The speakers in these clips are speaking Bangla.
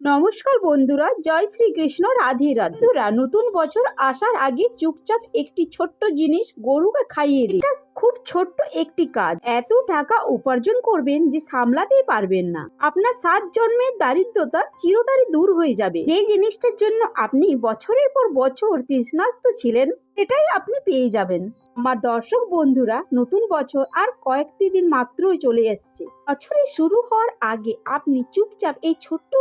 নমস্কার বন্ধুরা, জয় শ্রীকৃষ্ণ, রাধে রাধে। বন্ধুরা, নতুন বছর আসার আগে চুপচাপ একটি ছোট্ট জিনিস গরুকে খাইয়ে এটা খুব ছোট্ট একটি কাজ। এত টাকা উপার্জন করবেন যে সামলাতেই পারবেন না। আপনার সাত জন্মের দারিদ্রতা চিরতরে দূর হয়ে যাবে। যে জিনিসটার জন্য আপনি বছরের পর বছর তৃষ্ণার্ত ছিলেন এটাই আপনি পেয়ে যাবেন। আমার দর্শক বন্ধুরা, নতুন বছর আর কয়েকটি দিন মাত্রই চলে এসছে। বছরের শুরু হওয়ার আগে আপনি চুপচাপ এই ছোট্ট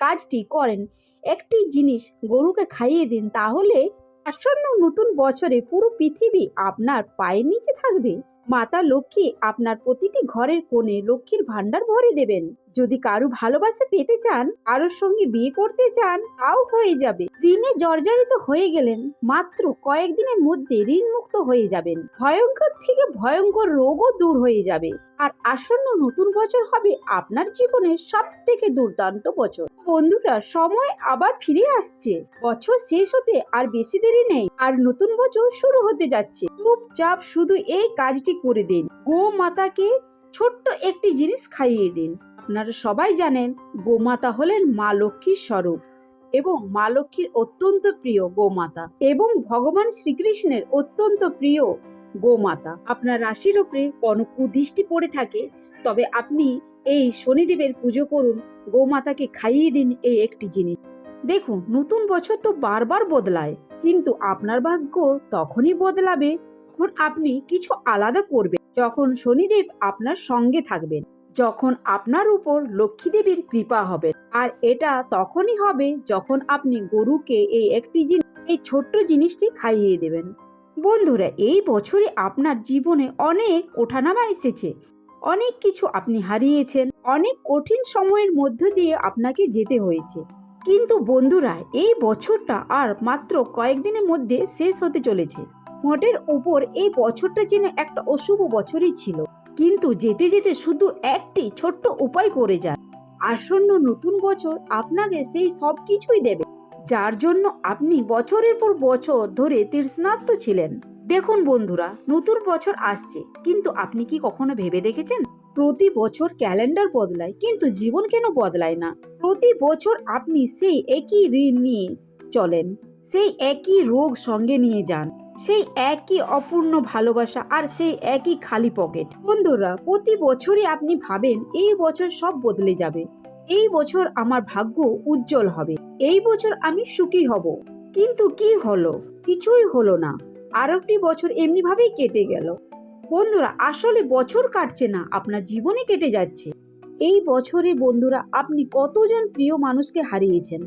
কাজটি করেন। একটি জিনিস গরুকে খাইয়ে দিন, তাহলে আসন্ন নতুন বছরে পুরো পৃথিবী আপনার পায়ের নিচে থাকবে। মাতা লক্ষ্মী আপনার প্রতিটি ঘরের কোণে লক্ষ্মীর ভাণ্ডার ভরে দেবেন। যদি কারও ভালোবাসা পেতে চান, কারোর সঙ্গে বিয়ে করতে চান, তাও হয়ে যাবে। ঋণে জর্জরিত হয়ে গেলেন, মাত্র কয়েকদিনের মধ্যে ঋণ মুক্ত হয়ে যাবেন। ভয়ঙ্কর থেকে ভয়ঙ্কর রোগও দূর হয়ে যাবে। আর আসন্ন নতুন বছর হবে আপনার জীবনের সব থেকে দুর্দান্ত বছর। বন্ধুরা, সময় আবার ফিরে আসছে। বছর শেষ হতে আর বেশি দেরি নেই। আর নতুন বছর শুরু হতে যাচ্ছে। চুপচাপ শুধু এই কাজটি করে দিন। গো মাতাকে ছোট্ট একটি জিনিস খাইয়ে দিন। আপনারা সবাই জানেন গোমাতা হলেন মা লক্ষ্মীর স্বরূপ এবং মা লক্ষ্মীর অত্যন্ত প্রিয় গোমাতা এবং ভগবান শ্রীকৃষ্ণের অত্যন্ত প্রিয় গোমাতা। আপনার রাশির ওপরে কোনো কুদৃষ্টি পড়ে থাকে, তবে আপনি এই শনিদেবের পুজো করুন, গোমাতাকে খাইয়ে দিন এই একটি জিনিস। দেখুন, নতুন বছর তো বারবার বদলায়, কিন্তু আপনার ভাগ্য তখনই বদলাবে যখন আপনি কিছু আলাদা করবেন, যখন শনিদেব আপনার সঙ্গে থাকবেন। যখন আপনার উপর লক্ষ্মী দেবীর কৃপা হবে। আর এটা তখনই হবে যখন আপনি গরুকে এই একটি জিনিস, এই ছোট্ট জিনিসটি খাইয়ে দেবেন। বন্ধুরা, এই বছরে আপনার জীবনে অনেক ওঠানামা এসেছে। অনেক কিছু আপনি হারিয়েছেন। অনেক কঠিন সময়ের মধ্য দিয়ে আপনাকে যেতে হয়েছে। কিন্তু বন্ধুরা, এই বছরটা আর মাত্র কয়েকদিনের মধ্যে শেষ হতে চলেছে। মোটের উপর এই বছরটা যেন একটা অশুভ বছরই ছিল। কিন্তু যেতে যেতে শুধু একটি ছোট্ট উপায় করে যান। আসন্ন নতুন বছর আপনাকে সেই সব কিছুই দেবে। যার জন্য আপনি বছরের পর বছর ধরে তৃষ্ণার্ত ছিলেন। দেখুন বন্ধুরা, নতুন বছর আসছে, কিন্তু আপনি কি কখনো ভেবে দেখেছেন? প্রতি বছর ক্যালেন্ডার বদলায়, কিন্তু জীবন কেন বদলায় না? প্রতি বছর আপনি সেই একই ঋণ নিয়ে চলেন, সেই একই রোগ সঙ্গে নিয়ে যান। সেই একই অপূর্ণ ভালোবাসা আর সেই একই খালি পকেট। বন্ধুরা, প্রতি বছরই আপনি ভাবেন এই বছর সব বদলে যাবে। এই বছর আমার ভাগ্য উজ্জ্বল হবে। এই বছর আমি সুখী হব। কিন্তু কি হলো? কিছুই হলো না। আর একটি বছর এমনিভাবেই কেটে গেল। বন্ধুরা, আসলে বছর কাটছে না, আপনার জীবনে কেটে যাচ্ছে। এই বছরে বন্ধুরা, আপনি কতজন প্রিয় মানুষকে হারিয়েছেন?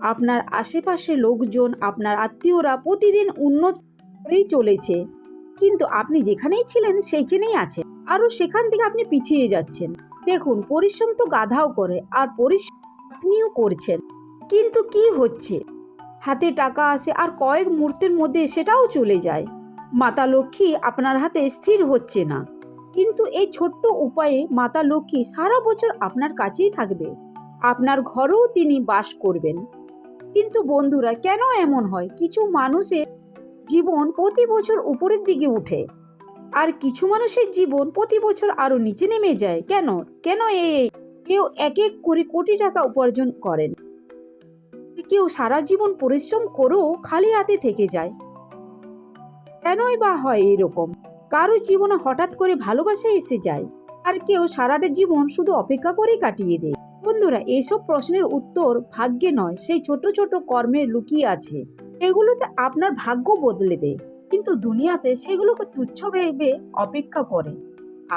আপনার আশেপাশে লোকজন, আপনার আত্মীয়রা প্রতিদিন উন্নত করেই চলেছে। কিন্তু আপনি যেখানেই ছিলেন, সেইখানেই আছেন। আরও সেখান থেকে আপনি পিছিয়ে যাচ্ছেন। দেখুন, পরিশ্রম তো গাধাও করে, আর পরিশ্রম আপনিও করছেন। কিন্তু কি হচ্ছে? হাতে টাকা আসে, আর কয়েক মুহূর্তের মধ্যে সেটাও চলে যায়। মাতা লক্ষ্মী আপনার হাতে স্থির হচ্ছে না। কিন্তু এই ছোট্ট উপায়ে মাতা লক্ষ্মী সারা বছর আপনার কাছেই থাকবে। আপনার ঘরেও তিনি বাস করবেন। কিন্তু বন্ধুরা, কেন এমন হয়? কিছু মানুষের জীবন প্রতি বছর উপরের দিকে উঠে। আর কিছু মানুষের জীবন প্রতি বছর আরও নিচে নেমে যায়। কেন? কেন এই কেউ এক এক করে কোটি টাকা উপার্জন করেন? কেউ সারা জীবন পরিশ্রম করেও খালি হাতে থেকে যায়। কেনই বা হয় এরকম? কারও জীবনে হঠাৎ করে ভালোবাসা এসে যায়। আর কেউ সারাটা জীবন শুধু অপেক্ষা করেই কাটিয়ে দেয়। বন্ধুরা, এসব প্রশ্নের উত্তর ভাগ্যে নয়, সেই ছোট ছোট কর্মের লুকিয়ে আছে। এগুলোতে আপনার ভাগ্য বদলে দেয়। কিন্তু দুনিয়াতে সেগুলোকে তুচ্ছ ভেবে অপেক্ষা করে।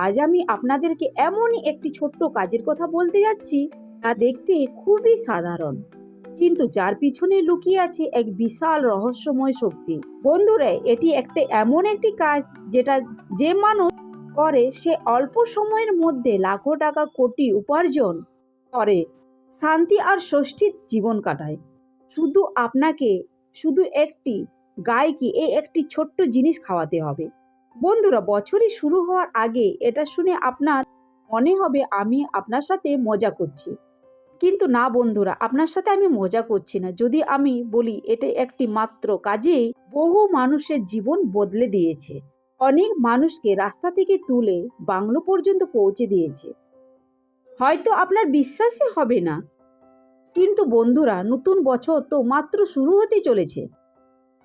আজ আমি আপনাদেরকে এমনই একটি ছোট্ট কাজের কথা বলতে যাচ্ছি, তা দেখতে খুবই সাধারণ। কিন্তু যার পিছনে লুকিয়ে আছে এক বিশাল রহস্যময় শক্তি। বন্ধুরা, এটি একটা এমন একটি কাজ যেটা যে মানুষ করে, সে অল্প সময়ের মধ্যে লাখো টাকা কোটি উপার্জন করে, শান্তি আর ষষ্ঠীর জীবন কাটায়। শুধু আপনাকে শুধু একটি গায়কে এই একটি ছোট্ট জিনিস খাওয়াতে হবে? বন্ধুরা, বছরই শুরু হওয়ার আগে এটা শুনে আপনার মনে হবে আমি আপনার সাথে মজা করছি। কিন্তু না বন্ধুরা, আপনার সাথে আমি মজা করছি না। যদি আমি বলি এটা একটি মাত্র কাজেই বহু মানুষের জীবন বদলে দিয়েছে। অনেক মানুষকে রাস্তা থেকে তুলে বাংলো পর্যন্ত পৌঁছে দিয়েছে। হয়তো আপনার বিশ্বাসই হবে না। কিন্তু বন্ধুরা, নতুন বছর তো মাত্র শুরু হতে চলেছে।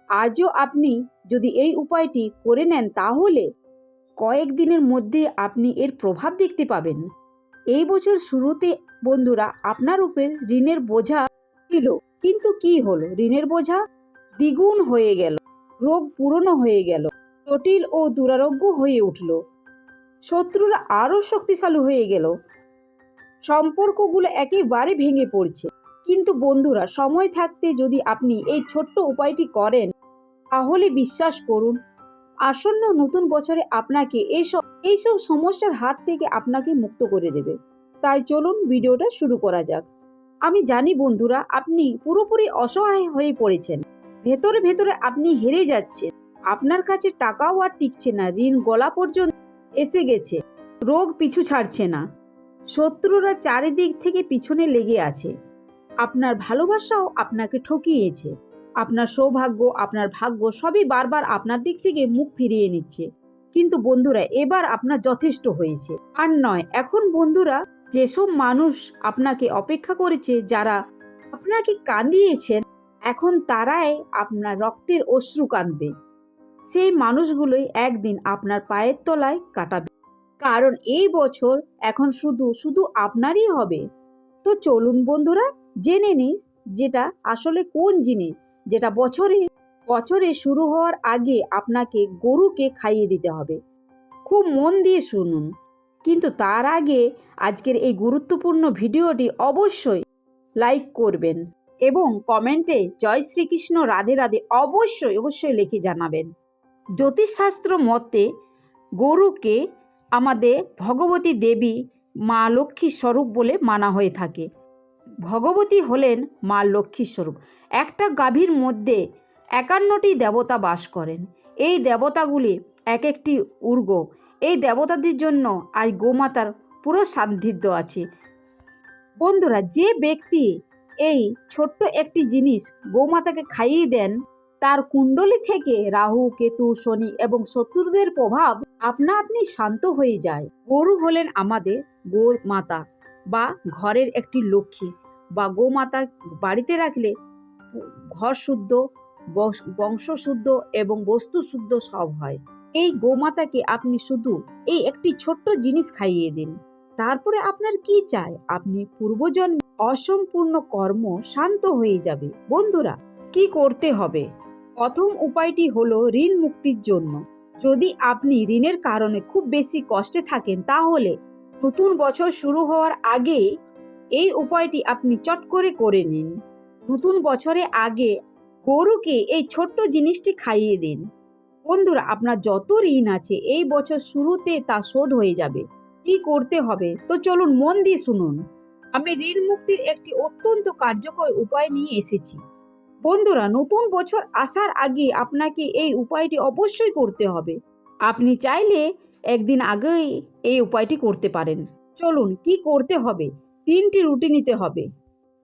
আজও আপনি যদি এই উপায়টি করে নেন তাহলে কয়েকদিনের মধ্যে আপনি এর প্রভাব দেখতে পাবেন। এই বছর শুরুতে বন্ধুরা, আপনার উপর ঋণের বোঝা ছিল, কিন্তু কি হলো? ঋণের বোঝা দ্বিগুণ হয়ে গেল, রোগ পুরনো হয়ে গেল, জটিল ও দুরারোগ্য হয়ে উঠল, শত্রুরা আরও শক্তিশালী হয়ে গেল, সম্পর্কগুলো একেবারে ভেঙে পড়ছে। কিন্তু বন্ধুরা, সময় থাকতে যদি আপনি এই ছোট্ট উপায়টি করেন, তাহলে বিশ্বাস করুন, আসন্ন নতুন বছরে আপনাকে এইসব এইসব সমস্যার হাত থেকে আপনাকে মুক্ত করে দেবে। তাই চলুন ভিডিওটা শুরু করা যাক। আমি জানি বন্ধুরা, আপনি পুরোপুরি অসহায় হয়ে পড়েছেন। ভেতরে ভেতরে আপনি হেরে যাচ্ছেন। আপনার কাছে টাকাও আর টিকছে না, ঋণ গলা পর্যন্ত এসে গেছে। রোগ পিছু ছাড়ছে না। শত্রুরা চারিদিক থেকে পিছনে লেগে আছে। আপনার ভালোবাসাও আপনাকে ঠকিয়েছে। আপনার সৌভাগ্য, আপনার ভাগ্য সবই বারবার আপনার দিক থেকে মুখ ফিরিয়ে নিচ্ছে। কিন্তু বন্ধুরা, এবার আপনার যথেষ্ট হয়েছে। আর নয়, এখন বন্ধুরা, যেসব মানুষ আপনাকে অপেক্ষা করেছে, যারা আপনাকে কাঁদিয়েছেন, এখন তারাই আপনার রক্তের অশ্রু কাঁদবে। সেই মানুষগুলোই একদিন আপনার পায়ের তলায় কাটাবে। কারণ এই বছর এখন শুধু শুধু আপনারই হবে। তো চলুন বন্ধুরা জেনে নিই যেটা আসলে কোন জিনিস, যেটা বছরে বছরে শুরু হওয়ার আগে আপনাকে গরুকে খাইয়ে দিতে হবে। খুব মন দিয়ে শুনুন। কিন্তু তার আগে আজকের এই গুরুত্বপূর্ণ ভিডিওটি অবশ্যই লাইক করবেন এবং কমেন্টে জয় শ্রীকৃষ্ণ রাধে রাধে অবশ্যই অবশ্যই লিখে জানাবেন। জ্যোতিষশাস্ত্র মতে গরুকে আমাদের ভগবতী দেবী মা লক্ষ্মীর স্বরূপ বলে মানা হয়ে থাকে। ভগবতী হলেন মা লক্ষ্মীর স্বরূপ একটা গাভীর মধ্যে একান্নটি দেবতা বাস করেন। এই দেবতাগুলি এক একটি উর্গ। এই দেবতাদের জন্য আজ গোমাতার পুরো সান্নিধ্য আছে। বন্ধুরা, যে ব্যক্তি এই ছোট্ট একটি জিনিস গোমাতাকে খাইয়ে দেন, তার কুণ্ডলী থেকে রাহু, কেতু, শনি এবং শত্রুদের প্রভাব আপনা আপনি শান্ত হয়ে যায়। গরু হলেন আমাদের গো মাতা বা ঘরের একটি লক্ষ্মী। বা গোমাতা বাড়িতে রাখলে ঘর শুদ্ধ বংশ শুদ্ধ এবং বস্তু শুদ্ধ সব হয়। এই গোমাতাকে আপনি শুধু এই একটি ছোট্ট জিনিস খাইয়ে দিন। তারপরে আপনার কি চাই আপনি পূর্বজন্ম অসম্পূর্ণ কর্ম শান্ত হয়ে যাবে। বন্ধুরা, কি করতে হবে? প্রথম উপায়টি হলো ঋণ মুক্তির জন্য। যদি আপনি ঋণের কারণে খুব বেশি কষ্টে থাকেন, তাহলে নতুন বছর শুরু হওয়ার আগে এই উপায়টি আপনি চট করে করে নিন। নতুন বছরে আগে গরুকে এই ছোট্ট জিনিসটি খাইয়ে দিন। বন্ধুরা, আপনার যত ঋণ আছে এই বছর শুরুতে তা শোধ হয়ে যাবে। কি করতে হবে? তো চলুন মন দিয়ে শুনুন। আমি ঋণ মুক্তির একটি অত্যন্ত কার্যকর উপায় নিয়ে এসেছি। বন্ধুরা, নতুন বছর আসার আগে আপনাকে এই উপায়টি অবশ্যই করতে হবে। আপনি চাইলে একদিন আগেই এই উপায়টি করতে পারেন। চলুন, কি করতে হবে? তিনটি রুটি নিতে হবে।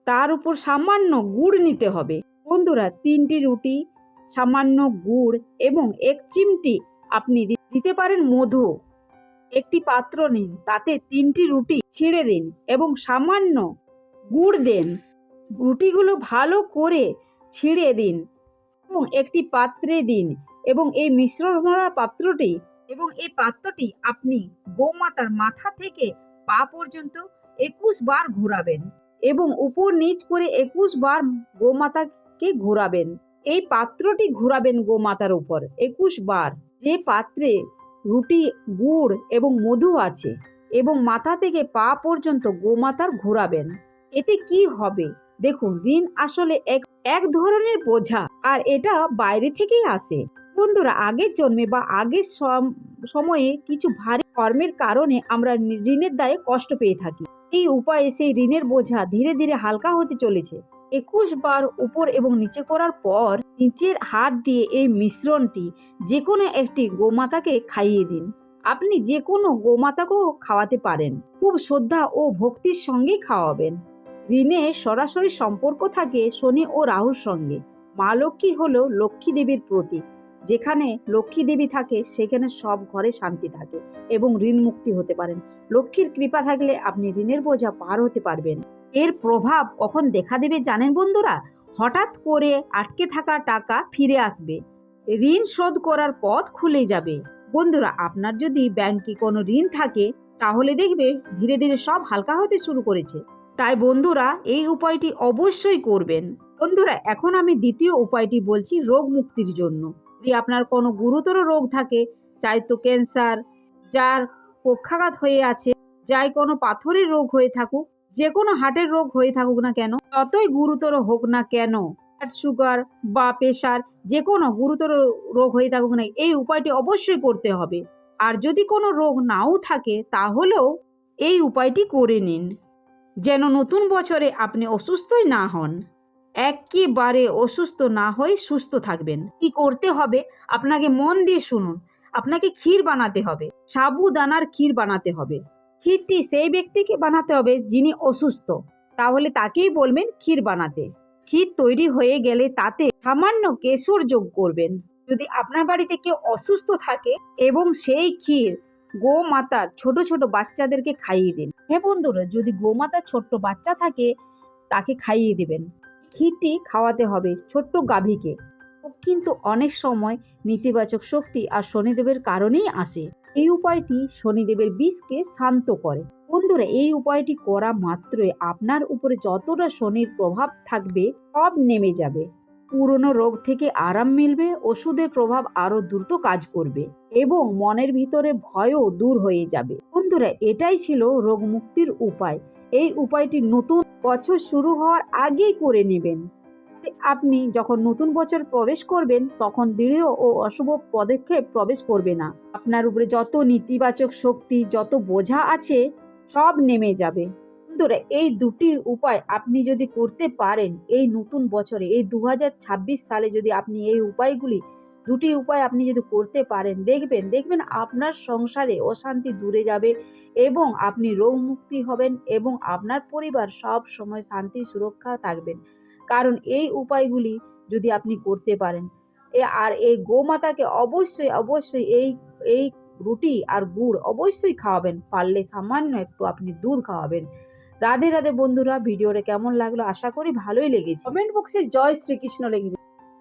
তার উপর সামান্য গুড় নিতে হবে। বন্ধুরা, তিনটি রুটি, সামান্য গুড় এবং এক চিমটি আপনি দিতে পারেন মধু। একটি পাত্র নিন, তাতে তিনটি রুটি ছিঁড়ে দিন এবং সামান্য গুড় দেন। রুটিগুলো ভালো করে ছিঁড়ে দিন এবং একটি পাত্রে দিন এবং এই মিশ্রণ ভরা পাত্রটি এবং এই পাত্রটি আপনি গোমাতার মাথা থেকে পা পর্যন্ত একুশ বার ঘোরাবেন এবং উপর নিচ করে একুশ বার গোমাতাকে ঘোরাবেন। এই পাত্রটি ঘোরাবেন গোমাতার উপর একুশ বার। যে পাত্রে রুটি, গুড় এবং মধু আছে এবং মাথা থেকে পা পর্যন্ত গোমাতার ঘোরাবেন। এতে কি হবে? দেখুন, ঋণ আসলে এক এক ধরনের বোঝা আর এটা বাইরে থেকেই আসে। বন্ধুরা আগের জন্মে বা আগের সম- সময়ে কিছু ভারী কর্মের কারণে আমরা ঋণের দায়ে কষ্ট পেয়ে থাকি। এই উপায়ে সেই ঋণের বোঝা ধীরে ধীরে হালকা হতে চলেছে। একুশ বার উপর এবং নিচে করার পর নিচের হাত দিয়ে এই মিশ্রণটি যে কোনো একটি গোমাতাকে খাইয়ে দিন। আপনি যে কোনো গোমাতাকেও খাওয়াতে পারেন। খুব শ্রদ্ধা ও ভক্তির সঙ্গেই খাওয়াবেন। ঋণে সরাসরি সম্পর্ক থাকে শনি ও রাহুর সঙ্গে। মা লক্ষ্মী হল লক্ষ্মী দেবীর প্রতীক। যেখানে লক্ষ্মী দেবী থাকে, সেখানে সব ঘরে শান্তি থাকে এবং ঋণ মুক্তি হতে পারেন। লক্ষ্মীর কৃপা থাকলে আপনি ঋণের বোঝা পার হতে পারবেন। এর প্রভাব কখন দেখা দেবে জানেন বন্ধুরা? হঠাৎ করে আটকে থাকা টাকা ফিরে আসবে। ঋণ শোধ করার পথ খুলে যাবে। বন্ধুরা, আপনার যদি ব্যাংকে কোনো ঋণ থাকে, তাহলে দেখবে ধীরে ধীরে সব হালকা হতে শুরু করেছে। তাই বন্ধুরা, এই উপায়টি অবশ্যই করবেন। বন্ধুরা, এখন আমি দ্বিতীয় উপায়টি বলছি রোগ মুক্তির জন্য। যদি আপনার কোনো গুরুতর রোগ থাকে চাই তো ক্যান্সার, যার পক্ষাঘাত হয়ে আছে, যাই কোনো পাথরের রোগ হয়ে থাকুক, যে কোনো হার্টের রোগ হয়ে থাকুক না কেন ততই গুরুতর হোক না কেন হার্ট সুগার বা প্রেশার যে কোনো গুরুতর রোগ হয়ে থাকুক না, এই উপায়টি অবশ্যই করতে হবে। আর যদি কোনো রোগ নাও থাকে, তাহলেও এই উপায়টি করে নিন। যেন নতুন বছরে আপনি অসুস্থই না হন। একেবারে অসুস্থ না হয়ে সুস্থ থাকবেন। কি করতে হবে? আপনাকে মন দিয়ে শুনুন। আপনাকে ক্ষীর বানাতে হবে। সাবুদানার ক্ষীর বানাতে হবে। ক্ষীরটি সেই ব্যক্তিকে বানাতে হবে যিনি অসুস্থ। তাহলে তাকেই বলবেন ক্ষীর বানাতে। ক্ষীর তৈরি হয়ে গেলে তাতে সামান্য কেশর যোগ করবেন। যদি আপনার বাড়িতে কেউ অসুস্থ থাকে এবং সেই ক্ষীর গোমাতার ছোট ছোট বাচ্চাদেরকে খাইয়ে দিন। হ্যাঁ বন্ধুরা, যদি গোমাতার ছোট্ট বাচ্চা থাকে, তাকে খাইয়ে দেবেন। ক্ষীরটি খাওয়াতে হবে ছোট্ট গাভীকে। কিন্তু অনেক সময় নেতিবাচক শক্তি আর শনিদেবের কারণেই আসে। এই উপায়টি শনিদেবের বিষকে শান্ত করে। বন্ধুরা, এই উপায়টি করা মাত্রই আপনার উপরে যতটা শনির প্রভাব থাকবে, সব নেমে যাবে। পুরনো রোগ থেকে আরাম মিলবে, ওষুধের প্রভাব আরও দ্রুত কাজ করবে এবং মনের ভিতরে ভয়ও দূর হয়ে যাবে। বন্ধুরা, এটাই ছিল রোগ মুক্তির উপায়। এই উপায়টি নতুন বছর শুরু হওয়ার আগেই করে নেবেন। আপনি যখন নতুন বছর প্রবেশ করবেন, তখন দৃঢ় ও অশুভ পদক্ষেপ প্রবেশ করবে না। আপনার উপরে যত নেতিবাচক শক্তি, যত বোঝা আছে, সব নেমে যাবে। বন্ধুরা, এই দুটির উপায় আপনি যদি করতে পারেন, এই নতুন বছরে, এই দু হাজার ছাব্বিশ সালে যদি আপনি এই উপায়গুলি দুটি উপায় আপনি যদি করতে পারেন, দেখবেন দেখবেন আপনার সংসারে অশান্তি দূরে যাবে এবং আপনি রোগ মুক্তি হবেন এবং আপনার পরিবার সব সময় শান্তি, সুরক্ষা থাকবেন। কারণ এই উপায়গুলি যদি আপনি করতে পারেন, এ আর এই গোমাতাকে অবশ্যই অবশ্যই এই এই রুটি আর গুড় অবশ্যই খাওয়াবেন। পারলে সামান্য একটু আপনি দুধ খাওয়াবেন। রাধে রাধে বন্ধুরা, ভিডিওটা কেমন লাগল? আশা করি ভালোই লেগেছে। কমেন্ট বক্সে জয় শ্রীকৃষ্ণ লিখবে